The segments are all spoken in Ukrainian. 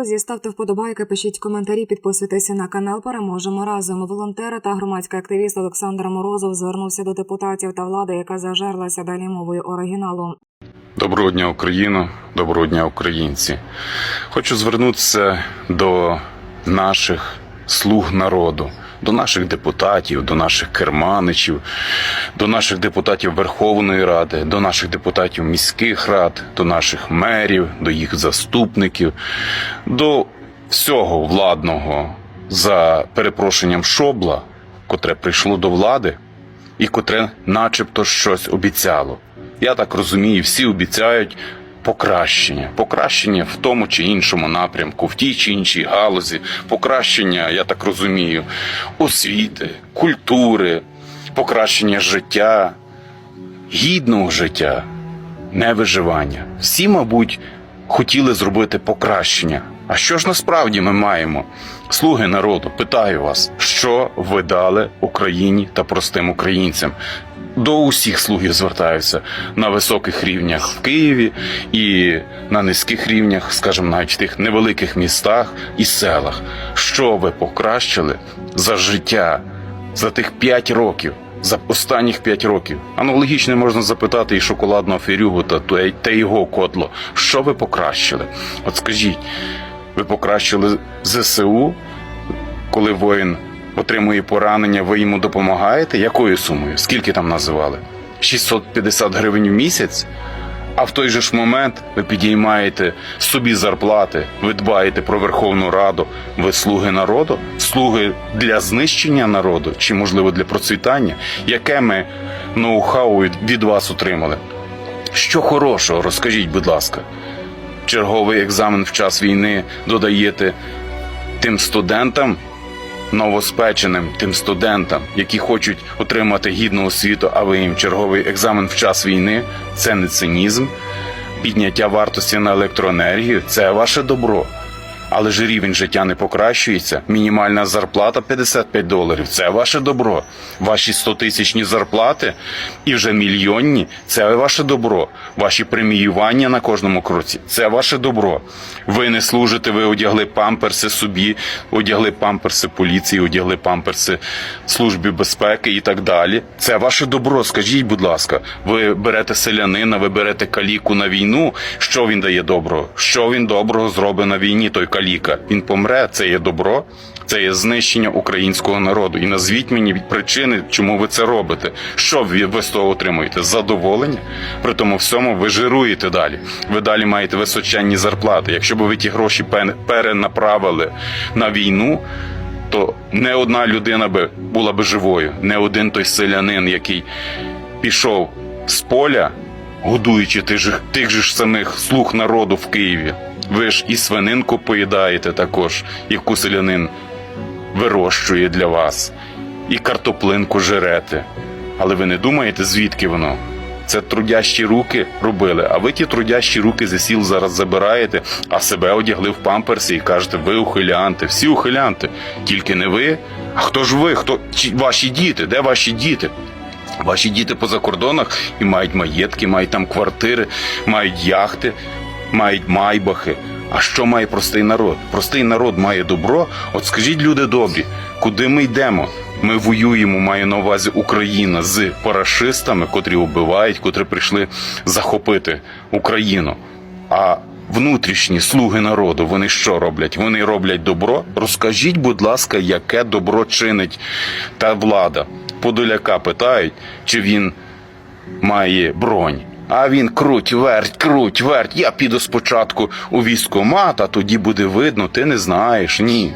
Друзі, ставте вподобайки, пишіть коментарі, підписуйтеся на канал. Переможемо разом. Волонтер та громадський активіст Олександр Морозов звернувся до депутатів та влади, яка зажерлася далі мовою оригіналу. Доброго дня, Україно, доброго дня, українці. Хочу звернутися до наших слуг народу, до наших депутатів, до наших керманичів, до наших депутатів Верховної Ради, до наших депутатів міських рад, до наших мерів, до їх заступників, до всього владного за перепрошенням шобла, котре прийшло до влади і котре начебто щось обіцяло. Я так розумію, всі обіцяють покращення, покращення в тому чи іншому напрямку, в тій чи іншій галузі, покращення, я так розумію, освіти, культури, покращення життя, гідного життя, не виживання. Всі, мабуть, хотіли зробити покращення. А що ж насправді ми маємо? Слуги народу, питаю вас, що ви дали Україні та простим українцям? До усіх слугів звертаюся на високих рівнях в Києві і на низьких рівнях, скажімо, навіть в тих невеликих містах і селах. Що ви покращили за життя за тих 5 років? За останніх 5 років аналогічно можна запитати і шоколадного фірюгу та те його котло. Що ви покращили? От скажіть, ви покращили ЗСУ, коли воїн отримує поранення, ви йому допомагаєте? Якою сумою? Скільки там називали? 650 гривень в місяць? А в той же ж момент ви підіймаєте собі зарплати, ви дбаєте про Верховну Раду, ви слуги народу, слуги для знищення народу чи, можливо, для процвітання? Яке ми ноу-хау від- вас отримали? Що хорошого, розкажіть, будь ласка. Черговий екзамен в час війни додаєте тим студентам, новоспеченим, тим студентам, які хочуть отримати гідну освіту, а ви їм черговий екзамен в час війни це не цинізм, підняття вартості на електроенергію це ваше добро. Але ж рівень життя не покращується. Мінімальна зарплата 55 доларів це ваше добро. Ваші 100-тисячні зарплати і вже мільйонні це ваше добро. Ваші преміювання на кожному кроці це ваше добро. Ви не служите, ви одягли памперси собі, одягли памперси поліції, одягли памперси службі безпеки і так далі. Це ваше добро. Скажіть, будь ласка, ви берете селянина, ви берете каліку на війну. Що він дає доброго? Що він доброго зробить на війні? Той каліка. Він помре. Це є добро. Це є знищення українського народу. І назвіть мені причини, чому ви це робите. Що ви ви з того отримуєте? Задоволення? При тому всьому ви жируєте далі. Ви далі маєте височенні зарплати. Якщо б ви ті гроші перенаправили на війну, то не одна людина би була би живою, не один той селянин, який пішов з поля, годуючи тих же, тих же ж самих слуг народу в Києві. Ви ж і свининку поїдаєте також, яку селянин вирощує для вас, і картоплинку жерете. Але ви не думаєте, звідки воно? Це трудящі руки робили, а ви ті трудящі руки зі сіл зараз забираєте, а себе одягли в памперси і кажете, ви ухилянти, всі ухилянти. Тільки не ви. А хто ж ви? Хто ваші діти? Де ваші діти? Ваші діти по закордонах і мають маєтки, мають там квартири, мають яхти, мають майбахи. А що має простий народ? Простий народ має добро. От скажіть, люди добрі, куди ми йдемо? Ми воюємо, маю на увазі Україна з парашистами, котрі вбивають, котрі прийшли захопити Україну. А внутрішні слуги народу, вони що роблять? Вони роблять добро. Розкажіть, будь ласка, яке добро чинить та влада? Подоляка питають, чи він має бронь. А він круть, верть, круть, верть. Я піду спочатку у військкомат, а тоді буде видно, ти не знаєш. Ні.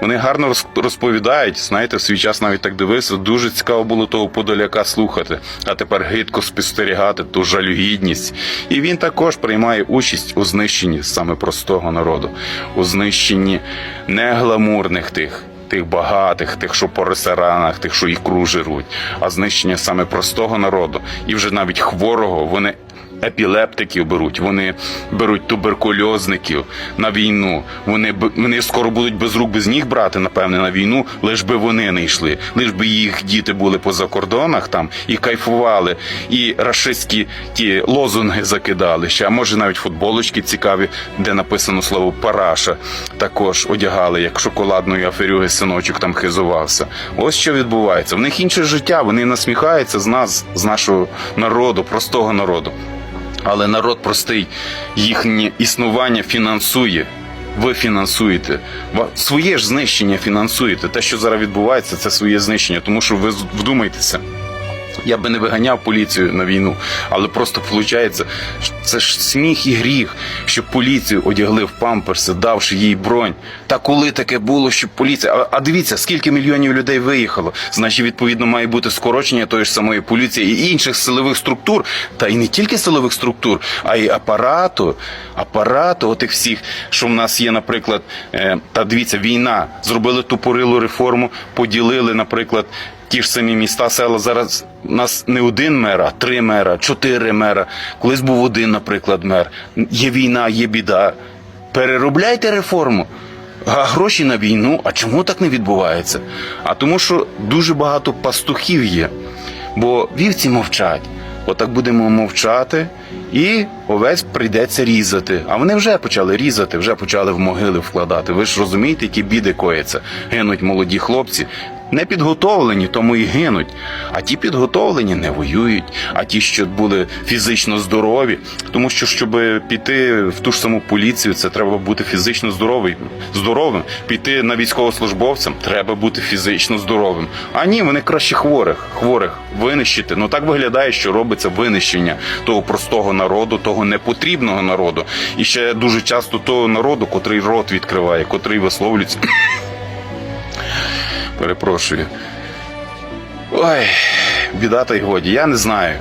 Вони гарно розповідають. Знаєте, в свій час навіть так дивився. Дуже цікаво було того подоляка слухати, а тепер гидко спостерігати ту жалюгідність. І він також приймає участь у знищенні саме простого народу, у знищенні не гламурних тих. Тих багатих, тих, що по ресторанах, тих, що ікру жируть, а знищення саме простого народу і вже навіть хворого вони епілептиків беруть, вони беруть туберкульозників на війну. Вони вони скоро будуть без рук, без ніг брати, напевне, на війну, лиш би вони не йшли, лиш би їх діти були поза кордонах там і кайфували, і рашистські ті лозунги закидали ще, а може навіть футболочки цікаві, де написано слово параша, також одягали, як шоколадної аферюги синочок там хизувався. Ось що відбувається. В них інше життя, вони насміхаються з нас, з нашого народу, простого народу. Але народ простий їхнє існування фінансує. Ви фінансуєте своє ж знищення фінансуєте. Те, що зараз відбувається, це своє знищення. Тому що ви вдумайтеся. Я би не виганяв поліцію на війну, але просто виходить, це ж сміх і гріх, щоб поліцію одягли в памперси, давши їй бронь. Та коли таке було, щоб поліція. А, а дивіться, скільки мільйонів людей виїхало. Значить, відповідно, має бути скорочення тої ж самої поліції і інших силових структур, та і не тільки силових структур, а й апарату, апарату, отих всіх, що в нас є, наприклад, е, та дивіться, війна, зробили тупорилу реформу, поділили, наприклад. Ті ж самі міста, села зараз у нас не один мер, а три мера, чотири мера. Колись був один, наприклад, мер. Є війна, є біда. Переробляйте реформу. А гроші на війну. А чому так не відбувається? А тому, що дуже багато пастухів є, бо вівці мовчать. Отак будемо мовчати, і овець прийдеться різати. А вони вже почали різати, вже почали в могили вкладати. Ви ж розумієте, які біди кояться. Гинуть молоді хлопці. Не підготовлені, тому і гинуть. А ті підготовлені не воюють. А ті, що були фізично здорові, тому що щоб піти в ту ж саму поліцію, це треба бути фізично здоровий, здоровим. Піти на військовослужбовцям треба бути фізично здоровим. А ні, вони краще хворих, хворих винищити. Ну так виглядає, що робиться винищення того простого народу, того непотрібного народу. І ще дуже часто того народу, котрий рот відкриває, котрий висловлюється. Перепрошую. Ой, біда та й годі, я не знаю.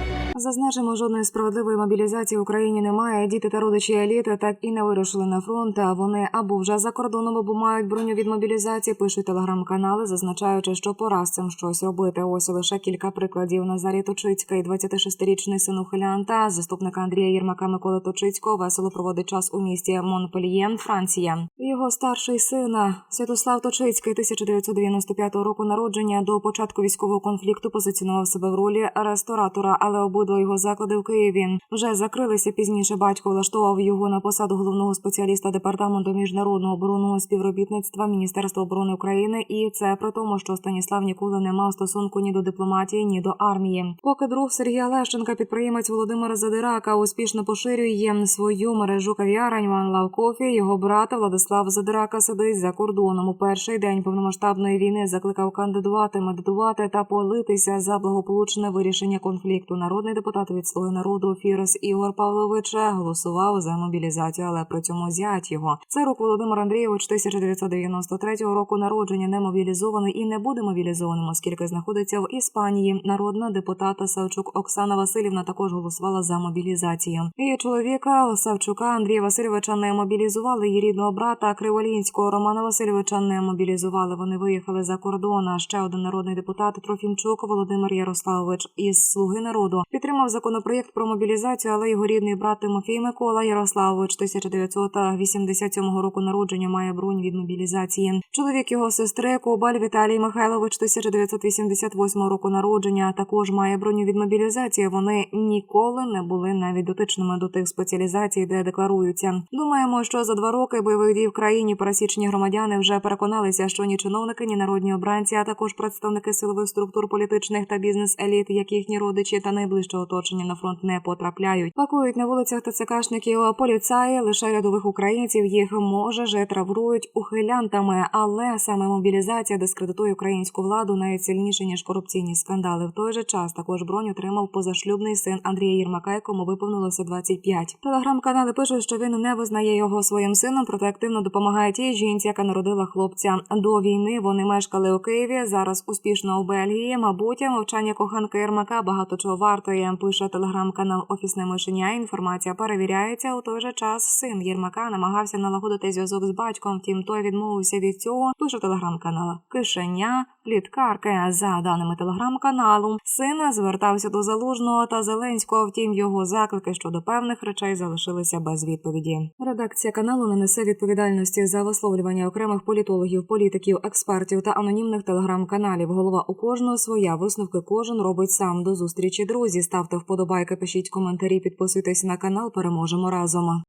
Зазначимо, жодної справедливої мобілізації в Україні немає. Діти та родичі еліти так і не вирушили на фронт. А вони або вже за кордоном, або мають броню від мобілізації. Пишуть телеграм-канали, зазначаючи, що пора з цим щось робити. Ось лише кілька прикладів. Назарі Точицька і 26-річний син ухилянта, заступника Андрія Єрмака Миколи Точицького весело проводить час у місті Монпельє, Франція. Його старший син Святослав Точицький, 1995 року народження, до початку військового конфлікту позиціонував себе в ролі ресторатора, але обидва його заклади в Києві вже закрилися. Пізніше батько влаштував його на посаду головного спеціаліста департаменту міжнародного оборонного співробітництва Міністерства оборони України. І це при тому, що Станіслав ніколи не мав стосунку ні до дипломатії, ні до армії. Поки друг Сергія Лещенка, підприємець Володимира Задирака, успішно поширює свою мережу кав'ярень Love Coffee, його брата Владислав Задирака сидить за кордоном. У перший день повномасштабної війни закликав кандидувати, медитувати та политися за благополучне вирішення конфлікту. Народний депутат від слуги народу Фірос Ігор Павлович голосував за мобілізацію, але при цьому зять його. Це рук Володимир Андрійович 1993 року народження не мобілізований і не буде мобілізованим, оскільки знаходиться в Іспанії. Народна депутата Савчук Оксана Васильівна також голосувала за мобілізацію. Її чоловіка Савчука Андрія Васильовича не мобілізували. Її рідного брата Криволінського Романа Васильовича не мобілізували. Вони виїхали за кордон. А ще один народний депутат Трофімчук Володимир Ярославович із Слуги народу підтримав законопроєкт про мобілізацію, але його рідний брат Тимофій Микола Ярославович 1987 року народження має бронь від мобілізації. Чоловік його сестри Кобаль Віталій Михайлович 1988 року народження також має броню від мобілізації. Вони ніколи не були навіть дотичними до тих спеціалізацій, де декларуються. Думаємо, що за два роки бойових дій в країні пересічні громадяни вже переконалися, що ні чиновники, ні народні обранці, а також представники силових структур політичних та бізнес-еліт, як їхні родичі та найближче оточення на фронт не потрапляють. Пакують на вулицях ТЦКшників поліцаї, лише рядових українців їх може же траврують ухилянтами, але саме мобілізація дискредитує українську владу навіть ніж корупційні скандали. В той же час також бронь отримав позашлюбний син Андрія Єрмака, якому виповнилося 25. Телеграм-канали пишуть, що він не визнає його своїм сином, проте активно допомагає тій жінці, яка народила хлопця. До війни вони мешкали у Києві. Зараз успішно у Бельгії. Мабуть, мовчання коханки Єрмака багато чого вартує. Пише телеграм-канал Офісне мишеня. Інформація перевіряється. У той же час син Єрмака намагався налагодити зв'язок з батьком. Втім, той відмовився від цього. Пише телеграм-канал Кишеня. Пліткарки. За даними телеграм-каналу, син звертався до залужного та Зеленського. Втім, його заклики щодо певних речей залишилися без відповіді. Редакція каналу не несе відповідальності за висловлювання окремих політологів, політиків, експертів та анонімних телеграм-каналів. Голова у кожного своя висновки кожен робить сам. До зустрічі, друзі. Ставте вподобайки, пишіть коментарі, підписуйтесь на канал. Переможемо разом.